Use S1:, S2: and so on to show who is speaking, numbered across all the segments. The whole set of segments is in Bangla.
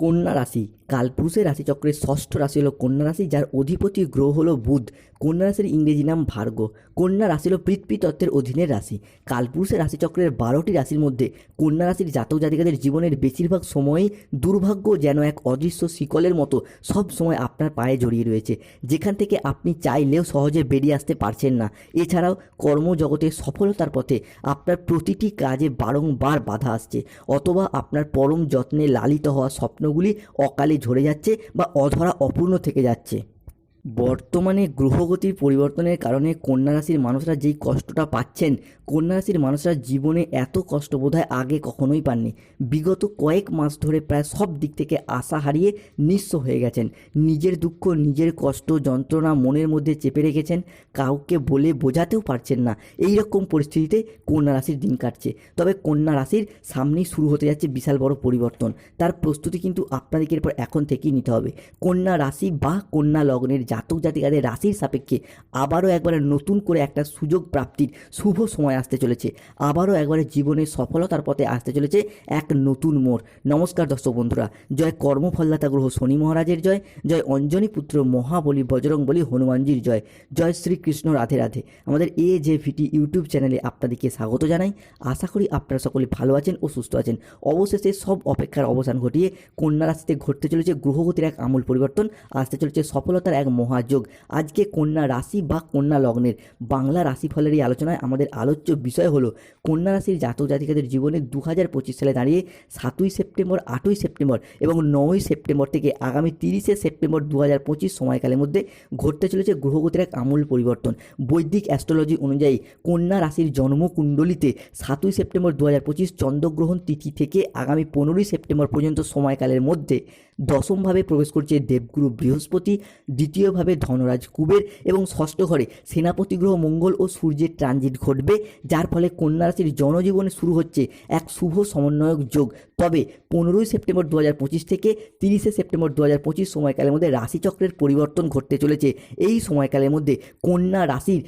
S1: কন্যা রাশি কালপুরুষের রাশিচক্রের ষষ্ঠ রাশি হলো কন্যা রাশি, যার অধিপতি গ্রহ হলো বুধ। কন্যা রাশির ইংরেজি নাম ভার্গ। কন্যা রাশি হলো পৃথ্বী তত্ত্বের অধীনের রাশি। কালপুরুষের রাশিচক্রের বারোটি রাশির মধ্যে কন্যা রাশির জাতক জাতিকাদের জীবনের বেশিরভাগ সময়ই দুর্ভাগ্য যেন এক অদৃশ্য শিকলের মতো সব সময় আপনার পায়ে জড়িয়ে রয়েছে। যেখান থেকে আপনি চাইলেও সহজে বেরিয়ে আসতে পারছেন না। এছাড়াও কর্মজগতে সফলতার পথে আপনার প্রতিটি কাজে বারংবার বাধা আসছে। অথবা আপনার পরম যত্নে লালিত হওয়া স্বপ্নগুলি অকালে ঝরে যাচ্ছে বা অধরা অপূর্ণ থেকে যাচ্ছে। বর্তমানে গ্রহগতির পরিবর্তনের কারণে কন্যা রাশির মানুষরা যেই কষ্টটা পাচ্ছেন কন্যা রাশির মানুষরা জীবনে এত কষ্ট বোধহয় আগে কখনোই পাননি। বিগত কয়েক মাস ধরে প্রায় সব দিক থেকে আশা হারিয়ে নিঃস্ব হয়ে গেছেন। নিজের দুঃখ, নিজের কষ্ট, যন্ত্রণা মনের মধ্যে চেপে রেখেছেন। কাউকে বলে বোঝাতেও পারছেন না। এই রকম পরিস্থিতিতে কন্যা রাশির দিন কাটছে। তবে কন্যা রাশির সামনেই শুরু হতে যাচ্ছে বিশাল বড় পরিবর্তন। তার প্রস্তুতি কিন্তু আপনাদেরকে এরপর এখন থেকেই নিতে হবে। কন্যা রাশি বা কন্যা লগ্নের জাতক জাতিকাদের রাশির সাপেক্ষে আবারও একবার নতুন করে একটা সুযোগ প্রাপ্তির শুভ সময় আসতে চলেছে। আবারও একবারে জীবনের সফলতার পথে আসতে চলেছে এক নতুন মোড়। নমস্কার দর্শক বন্ধুরা, জয় কর্মফলদাতা গ্রহ শনি মহারাজের জয় জয় অঞ্জনী পুত্র মহাবলী বজরং বলি হনুমানজির জয় জয় শ্রীকৃষ্ণ রাধে রাধে। আমাদের এ জে ভিটি ইউটিউব চ্যানেলে আপনাদেরকে স্বাগত জানাই। আশা করি আপনারা সকলে ভালো আছেন ও সুস্থ আছেন। অবশেষে সব অপেক্ষার অবসান ঘটিয়ে কন্যা রাশিতে ঘটতে চলেছে গ্রহগতির এক আমূল পরিবর্তন, আসতে চলেছে সফলতার এক মহাযোগ। আজকে কন্যা রাশি বা কন্যা লগ্নের বাংলা রাশিফলের এই আলোচনায় আমাদের আলোচ্য বিষয় হলো, কন্যা রাশির জাতক জাতিকাদের জীবনে দু হাজার পঁচিশ সালে দাঁড়িয়ে সাতই সেপ্টেম্বর, আটই সেপ্টেম্বর এবং নয়ই সেপ্টেম্বর থেকে আগামী তিরিশে সেপ্টেম্বর দু হাজার পঁচিশ সময়কালের মধ্যে ঘটতে চলেছে গ্রহগতির এক আমূল পরিবর্তন। বৈদিক অ্যাস্ট্রোলজি অনুযায়ী কন্যা রাশির জন্মকুণ্ডলিতে সাতই সেপ্টেম্বর দু হাজার পঁচিশ চন্দ্রগ্রহণ তিথি থেকে আগামী পনেরোই সেপ্টেম্বর পর্যন্ত সময়কালের মধ্যে দশমভাবে প্রবেশ করছে দেবগুরু বৃহস্পতি, দ্বিতীয়ভাবে ধনরাজ কুবের এবং ষষ্ঠ ঘরে সেনাপতি গ্রহ মঙ্গল ও সূর্যের ট্রানজিট ঘটবে। যার ফলে কন্যা রাশির জনজীবনে শুরু হচ্ছে এক শুভ সমন্বয়ক যোগ। তবে পনেরোই সেপ্টেম্বর দু হাজার পঁচিশ থেকে তিরিশে সেপ্টেম্বর দু হাজার পঁচিশ সময়কালের মধ্যে রাশিচক্রের পরিবর্তন ঘটতে চলেছে। এই সময়কালের মধ্যে কন্যা রাশির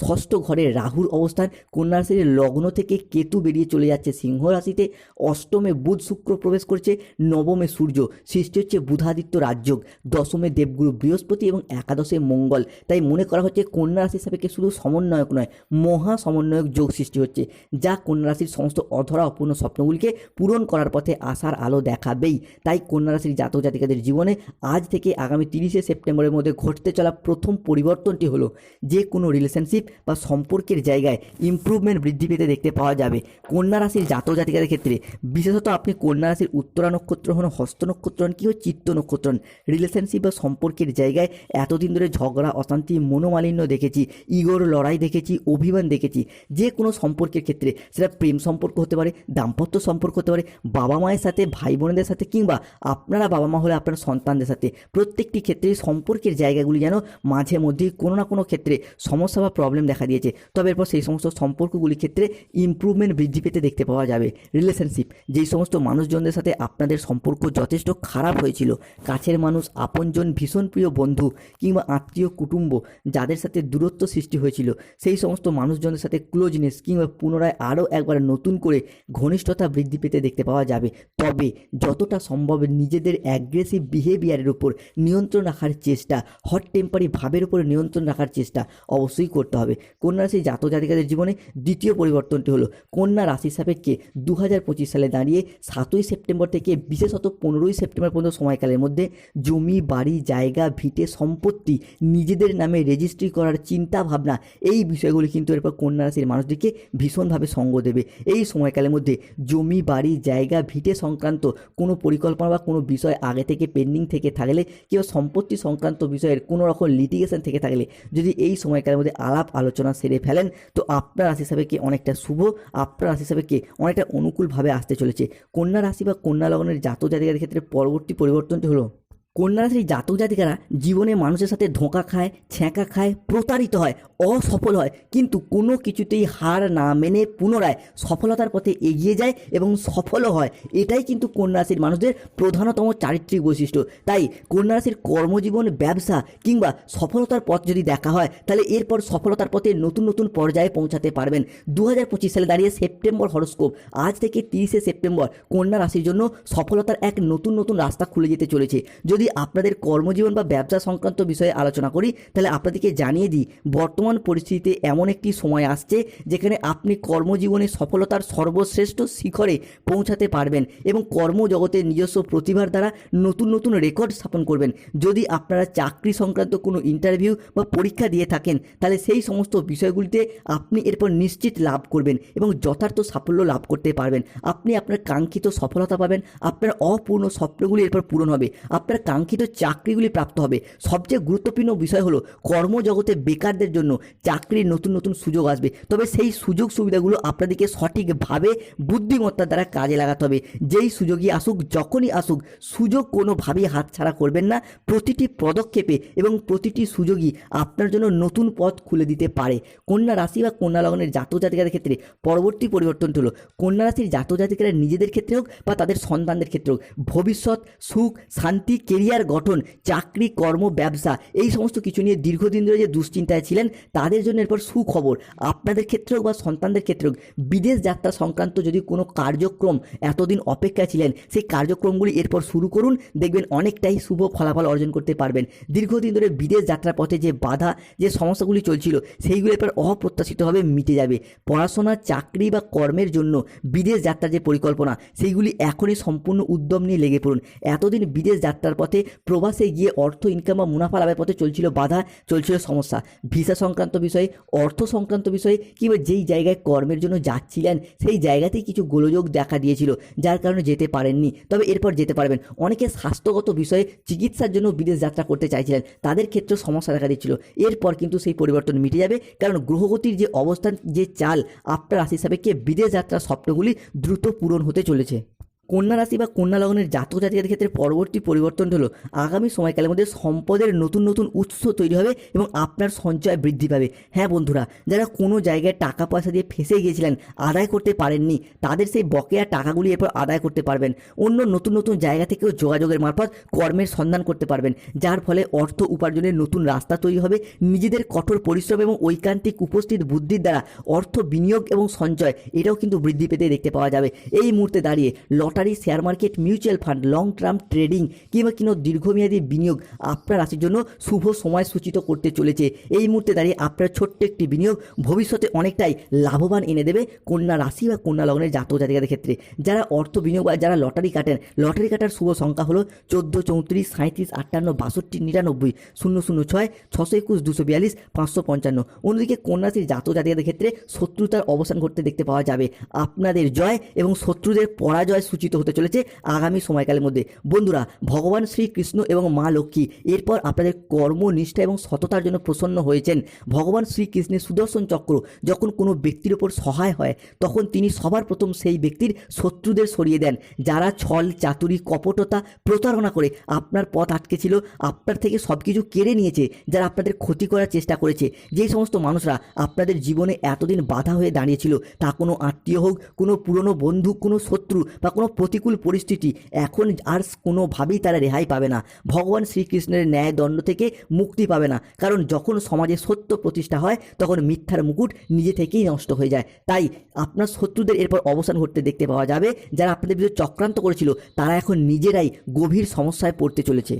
S1: ষষ্ঠ ঘরে রাহুর অবস্থান কন্যা রাশির লগ্ন থেকে কেতু বেরিয়ে চলে যাচ্ছে সিংহ রাশিতে। অষ্টমে বুধ শুক্র প্রবেশ করছে, নবমে সূর্য। সৃষ্টি হচ্ছে বুধাদিত্য রাজযোগ। দশমে দেবগুরু বৃহস্পতি এবং একাদশে মঙ্গল। তাই মনে করা হচ্ছে কন্যা রাশির সাপেক্ষে শুধু সমন্বয়ক নয়, মহা সমন্বয়ক যোগ সৃষ্টি হচ্ছে, যা কন্যা রাশির সমস্ত অধরা অপূর্ণ স্বপ্নগুলিকে পূরণ করার পথে আসার আলো দেখাবেই। তাই কন্যা রাশির জাতক জাতিকাদের জীবনে আজ থেকে আগামী তিরিশে সেপ্টেম্বরের মধ্যে ঘটতে চলা প্রথম পরিবর্তনটি হলো, যে কোনো রিলেশনশিপ বা সম্পর্কের জায়গায় ইমপ্রুভমেন্ট বৃদ্ধি পেতে দেখতে পাওয়া যাবে। কন্যা রাশির জাতক জাতিকাদের ক্ষেত্রে, বিশেষত আপনি কন্যা রাশির উত্তরা নক্ষত্র হন, হস্ত নক্ষত্র হন কি চিত্ত নক্ষত্র হন রিলেশনশিপ বা সম্পর্কের জায়গায় এতদিন ধরে ঝগড়া, অশান্তি, মনোমালিন্য দেখেছি, ইগোর লড়াই দেখেছি, অভিমান দেখেছি। যে কোনো সম্পর্কের ক্ষেত্রে সেটা প্রেম সম্পর্ক হতে পারে, দাম্পত্য সম্পর্ক হতে পারে, বাবা মায়ের সাথে ভাই বোনদের সাথে কিংবা আপনারা বাবা মা হলে আপনার সন্তানদের সাথে। প্রত্যেকটি ক্ষেত্রে সম্পর্কের জায়গাগুলি যেন মাঝে মধ্যেই কোনো না কোনো ক্ষেত্রে সমস্যা বা প্রবলেম দেখা দিয়েছে। তবে এরপর সেই সমস্ত সম্পর্কগুলির ক্ষেত্রে ইমপ্রুভমেন্ট বৃদ্ধি পেতে দেখতে পাওয়া যাবে। রিলেশনশিপ যেই সমস্ত মানুষজনদের সাথে আপনাদের সম্পর্ক যথেষ্ট খারাপ হয়েছিল, কাছের মানুষ, আপনজন, ভীষণ প্রিয় বন্ধু কিংবা আত্মীয়, কুটুম্ব, যাদের সাথে দূরত্ব সৃষ্টি হয়েছিল, সেই সমস্ত মানুষজনের সাথে ক্লোজনেস কিংবা পুনরায় আরও একবার নতুন করে ঘনিষ্ঠতা বৃদ্ধি পেতে দেখতে পাওয়া যাবে। তবে যতটা সম্ভব নিজেদের অ্যাগ্রেসিভ বিহেভিয়ারের উপর নিয়ন্ত্রণ রাখার চেষ্টা হট টেম্পারি ভাবের উপরে নিয়ন্ত্রণ রাখার চেষ্টা অবশ্যই করতে হবে। কন্যা রাশির জাতক জাতিকাদের জীবনে দ্বিতীয় পরিবর্তনটি হলো, কন্যা রাশির সাপেক্ষে দু হাজার পঁচিশ সালে দাঁড়িয়ে সাতই সেপ্টেম্বর থেকে বিশেষত পনেরোই সেপ্টেম্বর পর্যন্ত সময়কালের মধ্যে জমি, বাড়ি, জায়গা, ভিটে, সম্পত্তি নিজেদের নামে রেজিস্ট্রি করার চিন্তা ভাবনা এই বিষয়গুলি কিন্তু এরপর কন্যা রাশির মানুষদেরকে ভীষণভাবে সঙ্গ দেবে। এই সময়কালের মধ্যে জমি, বাড়ি, জায়গা, ভিটে সংক্রান্ত কোনো পরিকল্পনা বা কোনো বিষয় আগে থেকে পেন্ডিং থেকে থাকলে, কিংবা সম্পত্তি সংক্রান্ত বিষয়ের কোনো রকম লিটিগেশন থেকে থাকলে, যদি এই সময়কালের মধ্যে আলাপ আলোচনা সেরে ফেলেন। তো আপনার রাশি হিসাবে কি অনেকটা শুভ? আপনার রাশি হিসাবে কি অনেকটা অনুকূলভাবে আসতে চলেছে? কন্যা রাশি বা কন্যা লগ্নের জাতক জাতিকার ক্ষেত্রে পরবর্তী পরিবর্তনটি হলো? কন্যা রাশির জাতক জাতিকারা জীবনে মানুষের সাথে ধোঁকা খায়, ছ্যাঁকা খায়, প্রতারিত হয়, অসফল হয়। কিন্তু কোনো কিছুতেই হার না মেনে পুনরায় সফলতার পথে এগিয়ে যায় এবং সফলও হয়। এটাই কিন্তু কন্যা রাশির মানুষদের প্রধানতম চারিত্রিক বৈশিষ্ট্য। তাই কন্যা রাশির কর্মজীবন, ব্যবসা কিংবা সফলতার পথ যদি দেখা হয়, তাহলে এরপর সফলতার পথে নতুন নতুন পর্যায়ে পৌঁছাতে পারবেন। দু হাজার পঁচিশ সালে দাঁড়িয়ে সেপ্টেম্বর হরস্কোপ। আজ থেকে তিরিশে সেপ্টেম্বর কন্যা রাশির জন্য সফলতার এক নতুন নতুন রাস্তা খুলে যেতে চলেছে। যদি আপনাদের কর্মজীবন বা ব্যবসা সংক্রান্ত বিষয়ে আলোচনা করি, তাহলে আপনাদেরকে জানিয়ে দিই, বর্তমান পরিস্থিতিতে এমন একটি সময় আসছে যেখানে আপনি কর্মজীবনে সফলতার সর্বশ্রেষ্ঠ শিখরে পৌঁছাতে পারবেন এবং কর্মজগতের নিজস্ব প্রতিভার দ্বারা নতুন নতুন রেকর্ড স্থাপন করবেন। যদি আপনারা চাকরি সংক্রান্ত কোনো ইন্টারভিউ বা পরীক্ষা দিয়ে থাকেন, তাহলে সেই সমস্ত বিষয়গুলিতে আপনি এরপর নিশ্চিত লাভ করবেন এবং যথার্থ সাফল্য লাভ করতে পারবেন। আপনি আপনার কাঙ্ক্ষিত সফলতা পাবেন, আপনার অপূর্ণ স্বপ্নগুলি এরপর পূরণ হবে, আপনার কাঙ্ক্ষিত চাকরিগুলি প্রাপ্ত হবে। সবচেয়ে গুরুত্বপূর্ণ বিষয় হলো কর্মজগতে বেকারদের জন্য চাকরির নতুন নতুন সুযোগ আসবে। তবে সেই সুযোগ সুবিধাগুলো আপনাদেরকে সঠিকভাবে বুদ্ধিমত্তার দ্বারা কাজে লাগাতে হবে। যেই সুযোগই আসুক, যখনই আসুক, সুযোগ কোনোভাবেই হাতছাড়া করবেন না। প্রতিটি পদক্ষেপে এবং প্রতিটি সুযোগই আপনার জন্য নতুন পথ খুলে দিতে পারে। কন্যা রাশি বা কন্যা লগ্নের জাতক জাতিকাদের ক্ষেত্রে পরবর্তী পরিবর্তন হলো কন্যা রাশির জাতক জাতিকারা নিজেদের ক্ষেত্রে হোক বা তাদের সন্তানদের ক্ষেত্রে হোক, ভবিষ্যৎ সুখ, শান্তি, কেরিয়ার গঠন, চাকরি, কর্ম, ব্যবসা এই সমস্ত কিছু নিয়ে দীর্ঘদিন ধরে যে দুশ্চিন্তায় ছিলেন, তাদের জন্য এরপর সুখবর। আপনাদের ক্ষেত্রে হোক বা সন্তানদের ক্ষেত্রে হোক বিদেশ যাত্রা সংক্রান্ত যদি কোনো কার্যক্রম এতদিন অপেক্ষা ছিলেন, সেই কার্যক্রমগুলি এরপর শুরু করুন, দেখবেন অনেকটাই শুভ ফলাফল অর্জন করতে পারবেন। দীর্ঘদিন ধরে বিদেশ যাত্রার পথে যে বাধা, যে সমস্যাগুলি চলছিল, সেইগুলি এরপর অপ্রত্যাশিতভাবে মিটে যাবে। পড়াশোনা, চাকরি বা কর্মের জন্য বিদেশ যাত্রার যে পরিকল্পনা, সেইগুলি এখনই সম্পূর্ণ উদ্যম নিয়ে লেগে পড়ুন। এতদিন বিদেশ যাত্রার পথে প্রবাসে গিয়ে অর্থ ইনকাম বা মুনাফা লাভের পথে চলছিল বাধা, চলছিল সমস্যা। ভিসা সংক্রান্ত বিষয়ে, অর্থ সংক্রান্ত বিষয়ে কিংবা যেই জায়গায় কর্মের জন্য যাচ্ছিলেন, সেই জায়গাতেই কিছু গোলযোগ দেখা দিয়েছিল, যার কারণে যেতে পারেননি। তবে এরপর যেতে পারবেন। অনেকে স্বাস্থ্যগত বিষয়ে চিকিৎসার জন্য বিদেশ যাত্রা করতে চাইছিলেন। তাদের ক্ষেত্রেও সমস্যা দেখা দিচ্ছিল। এরপর কিন্তু সেই পরিবর্তন মিটে যাবে। কারণ গ্রহগতির যে অবস্থান, যে চাল, আপনার রাশি সাপেক্ষে বিদেশ যাত্রার স্বপ্নগুলি দ্রুত পূরণ হতে চলেছে। কন্যা রাশি বা কন্যা লগ্নের জাতক জাতিকাদের ক্ষেত্রে পরবর্তী পরিবর্তন হলো আগামী সময়কালের মধ্যে সম্পদের নতুন নতুন উৎস তৈরি হবে এবং আপনার সঞ্চয় বৃদ্ধি পাবে। হ্যাঁ বন্ধুরা, যারা কোনো জায়গায় টাকা পয়সা দিয়ে ফেঁসে গিয়েছিলেন, আদায় করতে পারেননি, তাদের সেই বকেয়া টাকাগুলি এরপর আদায় করতে পারবেন। অন্য নতুন নতুন জায়গা থেকেও যোগাযোগের মারফত কর্মের সন্ধান করতে পারবেন, যার ফলে অর্থ উপার্জনের নতুন রাস্তা তৈরি হবে। নিজেদের কঠোর পরিশ্রম এবং ঐকান্তিক উপস্থিত বুদ্ধির দ্বারা অর্থ বিনিয়োগ এবং সঞ্চয়, এটাও কিন্তু বৃদ্ধি পেতে দেখতে পাওয়া যাবে। এই মুহূর্তে দাঁড়িয়ে lottery share market mutual fund long term trading কিংবা কোনো দীর্ঘমেয়াদী বিনিয়োগ আপনার রাশির জন্য শুভ সময় সূচিত করতে চলেছে। এই মুহূর্তে দাঁড়িয়ে আপনার ছোট্ট একটি বিনিয়োগ ভবিষ্যতে অনেকটাই লাভবান এনে দেবে কন্যা রাশি বা কন্যা লগ্নের জাতক জাতিকাদের ক্ষেত্রে। যারা অর্থ বিনিয়োগ বা যারা লটারি কাটেন, লটারি কাটার শুভ সংখ্যা হলো চোদ্দ, চৌত্রিশ সাঁত্রিশ আটান্ন, বাষট্টি, নিরানব্বই, শূন্য শূন্য, ছয়, ছশো একুশ, দুশো বিয়াল্লিশ, পাঁচশো পঞ্চান্ন। অন্যদিকে কন্যাশ্রীর জাতক জাতিকাদের ক্ষেত্রে শত্রুতার অবসান ঘটতে দেখতে পাওয়া যাবে। আপনাদের জয় এবং শত্রুদের পরাজয় সূচিত হতে চলেছে আগামী সময়কালের মধ্যে। বন্ধুরা, ভগবান শ্রীকৃষ্ণ এবং মা লক্ষ্মী এরপর আপনাদের কর্মনিষ্ঠা এবং সততার জন্য প্রসন্ন হয়েছেন। ভগবান শ্রীকৃষ্ণের সুদর্শন চক্র যখন কোনো ব্যক্তির ওপর সহায় হয়, তখন তিনি সবার প্রথম সেই ব্যক্তির শত্রুদের সরিয়ে দেন, যারা ছল, চাতুরি, কপটতা প্রতারণা করে আপনার পথ আটকে ছিল, আপনার থেকে সব কিছু কেড়ে নিয়েছে, যারা আপনাদের ক্ষতি করার চেষ্টা করেছে। যেই সমস্ত মানুষরা আপনাদের জীবনে এতদিন বাধা হয়ে দাঁড়িয়েছিল, তা কোনো আত্মীয় হোক, কোনো পুরনো বন্ধু, কোনো শত্রু বা কোনো প্রতিকূল পরিস্থিতি, এখন আর কোনোভাবেই তারা রেহাই পাবে না। ভগবান শ্রীকৃষ্ণের ন্যায় দণ্ড থেকে মুক্তি পাবে না, কারণ যখন সমাজে সত্য প্রতিষ্ঠা হয়, তখন মিথ্যার মুকুট নিজে থেকেই নষ্ট হয়ে যায়। তাই আপনার শত্রুদের এরপর অবসান ঘটতে দেখতে পাওয়া যাবে। যারা আপনাদের বিরুদ্ধে চক্রান্ত করেছিল, তারা এখন নিজেরাই গভীর সমস্যায় পড়তে চলেছে।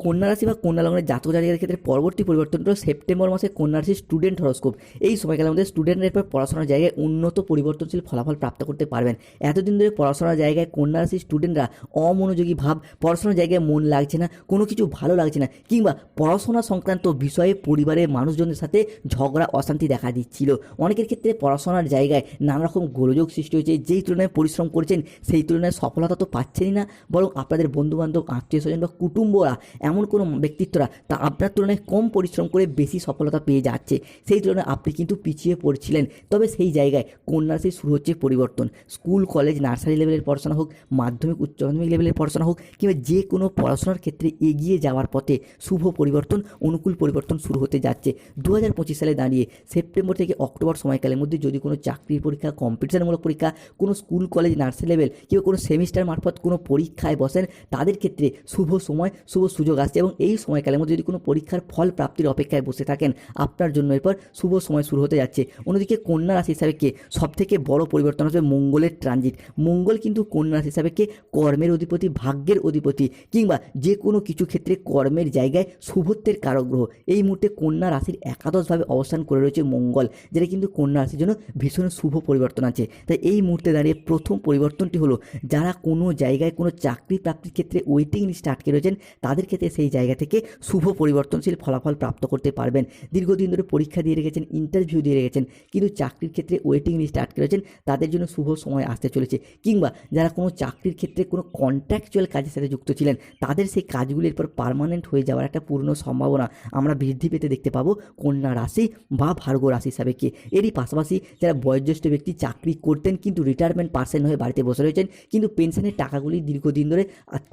S1: কন্যা রাশি বা কন্যা লগ্নের জাতক জাতিকাদের ক্ষেত্রে পরবর্তী পরিবর্তনটা সেপ্টেম্বর মাসে কন্যা রাশির স্টুডেন্ট হরস্কোপ। এই সময়কালের মধ্যে স্টুডেন্টের এরপর পড়াশোনার জায়গায় উন্নত পরিবর্তনশীল ফলাফল প্রাপ্ত করতে পারবেন। এতদিন ধরে পড়াশোনার জায়গায় কন্যা রাশির স্টুডেন্টরা অমনোযোগী ভাব, পড়াশোনার জায়গায় মন লাগছে না, কোনো কিছু ভালো লাগছে না, কিংবা পড়াশোনা সংক্রান্ত বিষয়ে পরিবারের মানুষজনের সাথে ঝগড়া, অশান্তি দেখা দিচ্ছিল। অনেকের ক্ষেত্রে পড়াশোনার জায়গায় নানা রকম গোলযোগ সৃষ্টি হয়েছে, যেই তুলনায় পরিশ্রম করেছেন, সেই তুলনায় সফলতা তো পাচ্ছেনই না, বরং আপনাদের বন্ধুবান্ধব, আত্মীয় স্বজন বা কুটুম্বরা এমন কোনো ব্যক্তিত্বরা তা আপনার তুলনায় কম পরিশ্রম করে বেশি সফলতা পেয়ে যাচ্ছে। সেই তুলনায় আপনি কিন্তু পিছিয়ে পড়ছিলেন। তবে সেই জায়গায় কন্যা রাশির শুরু হচ্ছে পরিবর্তন। স্কুল, কলেজ, নার্সারি লেভেলের পড়াশোনা হোক, মাধ্যমিক, উচ্চ মাধ্যমিক লেভেলের পড়াশোনা হোক, কিংবা যে কোনো পড়াশোনার ক্ষেত্রে এগিয়ে যাওয়ার পথে শুভ পরিবর্তন, অনুকূল পরিবর্তন শুরু হতে যাচ্ছে। দু হাজার পঁচিশ সালে দাঁড়িয়ে সেপ্টেম্বর থেকে অক্টোবর সময়কালের মধ্যে যদি কোনো চাকরির পরীক্ষা, কম্পিটিশনমূলক পরীক্ষা, কোনো স্কুল, কলেজ, নার্সারি লেভেল, কিংবা কোনো সেমিস্টার মারফত কোনো পরীক্ষায় বসেন, তাদের ক্ষেত্রে শুভ সময়, শুভ সুযোগ আসছে এবং এই সময়কালের মধ্যে যদি কোনো পরীক্ষার ফল প্রাপ্তির অপেক্ষায় বসে থাকেন, আপনার জন্য এরপর শুভ সময় শুরু হতে যাচ্ছে। অন্যদিকে কন্যা রাশি হিসাবে কে সব থেকে বড় পরিবর্তন হচ্ছে মঙ্গলের ট্রানজিট মঙ্গল কিন্তু কন্যা রাশি হিসাবে কে কর্মের অধিপতি, ভাগ্যের অধিপতি কিংবা যে কোনো কিছু ক্ষেত্রে কর্মের জায়গায় শুভত্বের কারক গ্রহ এই মুহূর্তে কন্যা রাশির একাদশভাবে অবস্থান করে রয়েছে মঙ্গল, যেটা কিন্তু কন্যা রাশির জন্য ভীষণ শুভ পরিবর্তন আছে। তাই এই মুহূর্তে দাঁড়িয়ে প্রথম পরিবর্তনটি হলো, যারা কোনো জায়গায় কোনো চাকরি প্রাপ্তির ক্ষেত্রে ওয়েটিং লিস্টে আটকে রয়েছেন, তাদের ক্ষেত্রে সেই জায়গা থেকে শুভ পরিবর্তনশীল ফলাফল প্রাপ্ত করতে পারবেন। দীর্ঘদিন ধরে পরীক্ষা দিয়ে রেখেছেন ইন্টারভিউ দিয়ে রেখেছেন, কিন্তু চাকরির ক্ষেত্রে ওয়েটিং লিস্টে আটকে রয়েছেন তাদের জন্য শুভ সময় আসতে চলেছে। কিংবা যারা কোনো চাকরির ক্ষেত্রে কোনো কন্ট্রাকচুয়াল কাজের সাথে যুক্ত ছিলেন, তাদের সেই কাজগুলির পর পার্মানেন্ট হয়ে যাওয়ার একটা পূর্ণ সম্ভাবনা আমরা বৃদ্ধি পেতে দেখতে পাবো কন্যা রাশি বা ভার্গ রাশি হিসাবে কে এরই পাশাপাশি যারা বয়োজ্যেষ্ঠ ব্যক্তি চাকরি করতেন, কিন্তু রিটায়ারমেন্ট পার্সেন্ট হয়ে বাড়িতে বসে রয়েছেন, কিন্তু পেনশনের টাকাগুলি দীর্ঘদিন ধরে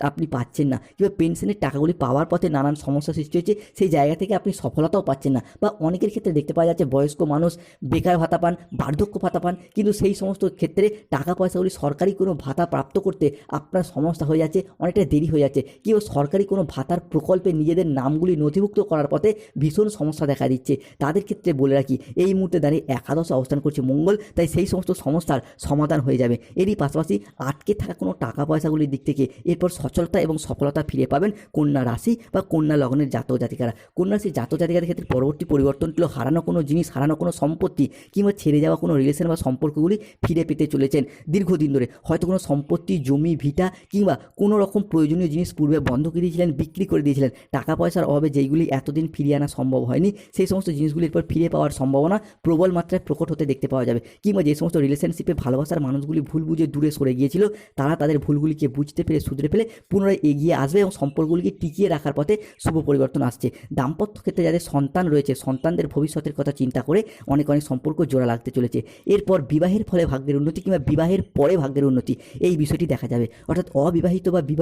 S1: আপনি পাচ্ছেন না। কিংবা পেনশনের টাকাগুলি পাওয়ার পথে নানান সমস্যা সৃষ্টি হয়েছে, সেই জায়গা থেকে আপনি সফলতাও পাচ্ছেন না। বা অনেকের ক্ষেত্রে দেখতে পাওয়া যাচ্ছে বয়স্ক মানুষ বেকার ভাতা পান, বার্ধক্য ভাতা পান, কিন্তু সেই সমস্ত ক্ষেত্রে টাকা পয়সাগুলি সরকারি কোনো ভাতা প্রাপ্ত করতে আপনার সমস্যা হয়ে যাচ্ছে অনেকটা দেরি হয়ে যাচ্ছে। কেউ সরকারি কোনো ভাতার প্রকল্পে নিজেদের নামগুলি নথিভুক্ত করার পথে ভীষণ সমস্যা দেখা দিচ্ছে। তাদের ক্ষেত্রে বলে রাখি, এই মুহূর্তে দাঁড়িয়ে একাদশ অবস্থান করছে মঙ্গল, তাই সেই সমস্ত সমস্যার সমাধান হয়ে যাবে। এরই পাশাপাশি আটকে থাকা কোনো টাকা পয়সাগুলির দিক থেকে এরপর সচলতা এবং সফলতা ফিরে পাবেন কন্যা রাশি বা কন্যা লগ্নের জাতক জাতিকারা। কন্যা রাশির জাতক জাতিকাদের ক্ষেত্রে পরবর্তী পরিবর্তন ছিল হারানো কোনো জিনিস, হারানো কোনো সম্পত্তি কিংবা ছেড়ে যাওয়া কোনো রিলেশন বা সম্পর্কগুলি ফিরে পেতে চলেছেন দীর্ঘদিন ধরে। হয়তো কোনো সম্পত্তি, জমি, ভিটা কিংবা কোনো রকম প্রয়োজনীয় জিনিস পূর্বে বন্ধ করে দিয়েছিলেন, বিক্রি করে দিয়েছিলেন। টাকা পয়সার অভাবে যেইগুলি এতদিন ফিরিয়ে আনা সম্ভব হয়নি, সেই সমস্ত জিনিসগুলির পর ফিরে পাওয়ার সম্ভাবনা প্রবল মাত্রায় প্রকট হতে দেখতে পাওয়া যাবে। কিংবা যে সমস্ত রিলেশনশিপে ভালোবাসার মানুষগুলি ভুল বুঝে দূরে সরে গিয়েছিল, তারা তাদের ভুলগুলিকে বুঝতে পেরে, শুধরে ফেলে পুনরায় এগিয়ে আসবে এবং সম্পর্কগুলিকে টিকিয়ে রাখার পথে শুভ পরিবর্তন আসছে। দাম্পত্য ক্ষেত্রে যাদের সন্তান রয়েছে, সন্তানদের ভবিষ্যতের কথা চিন্তা করে অনেক অনেক সম্পর্ক জোড়া লাগতে চলেছে। এরপর বিবাহের ফলে ভাগ্যের উন্নতি কিংবা বিবাহের পরে ভাগ্যের উন্নতি, এই বিষয়টি দেখা যাবে। অর্থাৎ অবিবাহিত বা বিবাহ